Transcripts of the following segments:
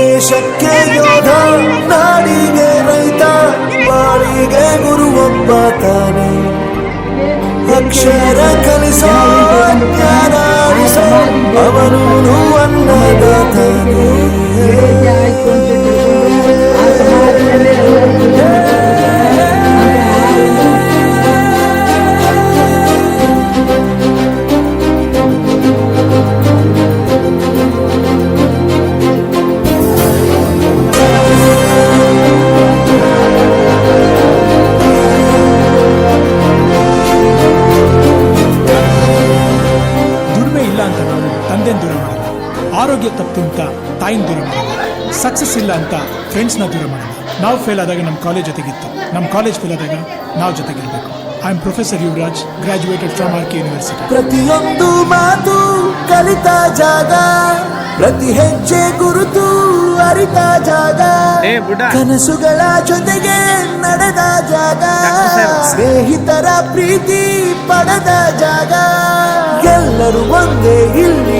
ದೇಶಕ್ಕೆ ಯೋಧ ನಾಡಿಗೆ ರೈತ ಬಾಳಿಗೆ ಗುರುವೊಬ್ಬ ತಾನೆ. ಅಕ್ಷರ ಕಲಿಸೋ ಜ್ಞಾನ ಅವನು ಅನ್ನದಾತಾನೆ ಆರೋಗ್ಯ ತಪ್ಪು ಅಂತ ತಾಯಿನ ದೂರ ಮಾಡೋಣ ಸಕ್ಸಸ್ ಇಲ್ಲ ಅಂತ ಫ್ರೆಂಡ್ಸ್ನ ದೂರ ಮಾಡೋಣ ನಾವು ಫೇಲ್ ಆದಾಗ ನಮ್ಮ ಕಾಲೇಜ್ ಜೊತೆಗಿತ್ತು. ನಮ್ಮ ಕಾಲೇಜ್ ಫೇಲ್ ಆದಾಗ ನಾವು ಜೊತೆಗಿರಬೇಕು. I am professor Yuvraj graduated from R K university ಪ್ರತಿಯೊಂದು ಮಾತು ಕಲಿತ ಜಾಗ ಪ್ರತಿ ಹೆಜ್ಜೆ ಗುರುತು ಅರಿತ ಜಾಗ. ಕನಸುಗಳ ಜೊತೆಗೆ ನಡೆದ ಜಾಗ. ಸ್ನೇಹಿತರ ಪ್ರೀತಿ ಪಡೆದ ಜಾಗ. ಎಲ್ಲರೂ ಒಂದೇ ಇಲ್ಲಿ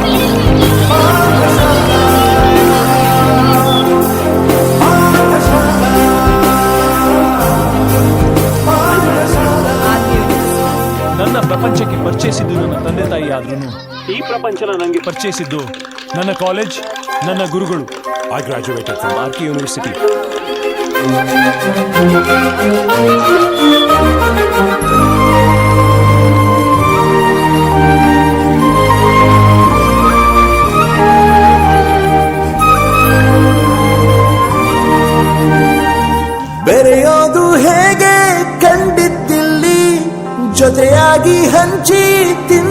ಪ್ರಪಂಚನ ನನಗೆ ಪರಿಚಯಿಸಿದ್ದು ನನ್ನ ಕಾಲೇಜ್ ನನ್ನ ಗುರುಗಳು. I graduated from R K university ಬೆರೆಯೋದು ಹೇಗೆ ಕಂಡಿದ್ದಿಲ್ಲಿ? ಜೊತೆಯಾಗಿ ಹಂಚಿ ತಿಂದಿದ್ದಿಲ್ಲಿ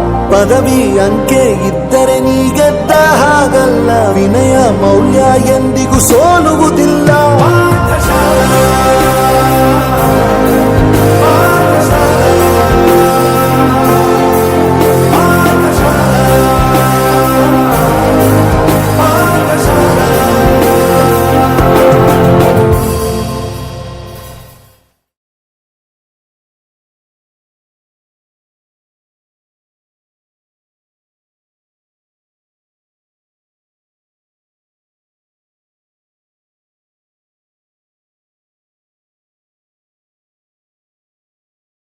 ಪದವಿ ಅಂಕೆ ಇದ್ದರೆ ನೀ ಗೆದ್ದ ಹಾಗಲ್ಲ ವಿನಯ ಮೌಲ್ಯ ಎಂದಿಗೂ ಸೋಲುವುದಿಲ್ಲ.